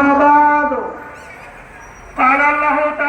أما بعد قال الله تعالى